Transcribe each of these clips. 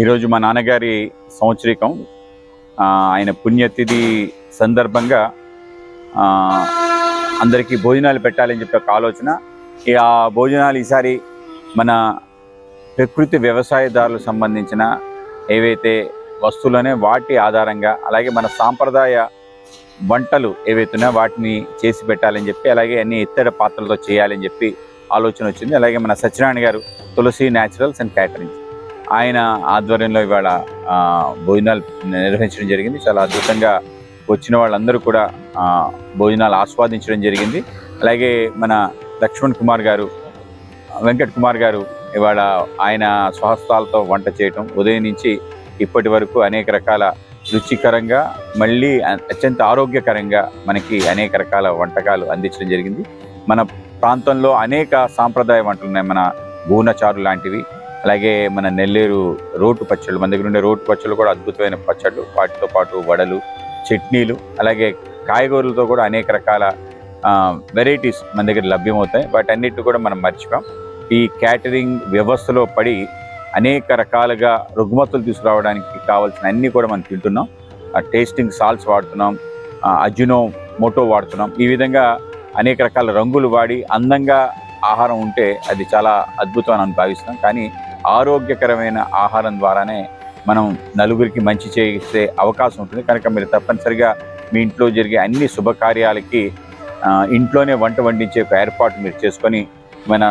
ఈరోజు మా నాన్నగారి సంవత్సరికం ఆయన పుణ్యతిథి సందర్భంగా అందరికీ భోజనాలు పెట్టాలని చెప్పి ఒక ఆలోచన. ఈ ఆ భోజనాలు ఈసారి మన ప్రకృతి వ్యవసాయదారులకు సంబంధించిన ఏవైతే వస్తువులనే వాటి ఆధారంగా అలాగే మన సాంప్రదాయ వంటలు ఏవైతే వాటిని చేసి పెట్టాలని చెప్పి అలాగే అన్ని ఇత్తడి పాత్రలతో చేయాలని చెప్పి ఆలోచన వచ్చింది. అలాగే మన సత్యనారాయణ గారు తులసి న్యాచురల్స్ అండ్ క్యాటరింగ్. ఆయన ఆధ్వర్యంలో ఇవాళ భోజనాలు నిర్వహించడం జరిగింది. చాలా అద్భుతంగా వచ్చిన వాళ్ళందరూ కూడా భోజనాలు ఆస్వాదించడం జరిగింది. అలాగే మన లక్ష్మణ్ కుమార్ గారు వెంకట్ కుమార్ గారు ఇవాళ ఆయన స్వహస్తాలతో వంట చేయటం ఉదయం నుంచి ఇప్పటి వరకు అనేక రకాల రుచికరంగా మళ్ళీ అత్యంత ఆరోగ్యకరంగా మనకి అనేక రకాల వంటకాలు అందించడం జరిగింది. మన ప్రాంతంలో అనేక సాంప్రదాయ వంటలు ఉన్నాయి. మన గూనచారు లాంటివి అలాగే మన నెల్లేరు రోటు పచ్చళ్ళు మన దగ్గర ఉండే రోటు పచ్చళ్ళు కూడా అద్భుతమైన పచ్చళ్ళు. వాటితో పాటు వడలు చట్నీలు అలాగే కాయగూరలతో కూడా అనేక రకాల వెరైటీస్ మన దగ్గర లభ్యమవుతాయి. వాటన్నిటి కూడా మనం మర్చిపోం. ఈ క్యాటరింగ్ వ్యవస్థలో పడి అనేక రకాలుగా రుగ్మతులు తీసుకురావడానికి కావాల్సిన అన్నీ కూడా మనం తింటున్నాం. టేస్టింగ్ సాల్ట్స్ వాడుతున్నాం. అజునో మోటో వాడుతున్నాం. ఈ విధంగా అనేక రకాల రంగులు వాడి అందంగా ఆహారం ఉంటే అది చాలా అద్భుతం అని భావిస్తాం కానీ ఆరోగ్యకరమైన ఆహారం ద్వారానే మనం నలుగురికి మంచి చేసే అవకాశం ఉంటుంది. కనుక మీరు తప్పనిసరిగా మీ ఇంట్లో జరిగే అన్ని శుభకార్యాలకి ఇంట్లోనే వంట వండించే ఒక ఏర్పాటు మీరు చేసుకొని మన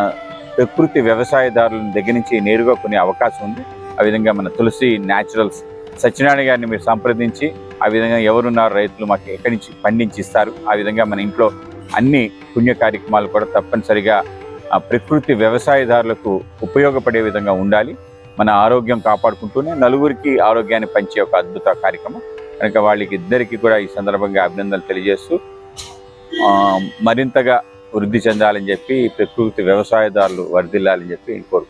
ప్రకృతి వ్యవసాయదారుల దగ్గర నుంచి నేరుగా కొనే అవకాశం ఉంది. ఆ విధంగా మన తులసి న్యాచురల్స్ సత్యనారాయణ గారిని మీరు సంప్రదించి ఆ విధంగా ఎవరున్నారు రైతులు మాకు ఎక్కడి నుంచి పండించి ఇస్తారు ఆ విధంగా మన ఇంట్లో అన్ని పుణ్య కార్యక్రమాలు కూడా తప్పనిసరిగా ఆ ప్రకృతి వ్యవసాయదారులకు ఉపయోగపడే విధంగా ఉండాలి. మన ఆరోగ్యం కాపాడుకుంటూనే నలుగురికి ఆరోగ్యాన్ని పంచే ఒక అద్భుత కార్యక్రమం. కనుక వాళ్ళకి ఇద్దరికి కూడా ఈ సందర్భంగా అభినందనలు తెలియజేస్తూ మరింతగా వృద్ధి చెందాలని చెప్పి ప్రకృతి వ్యవసాయదారులు వర్ధిల్లాలని చెప్పి కోరుకుంటున్నాను.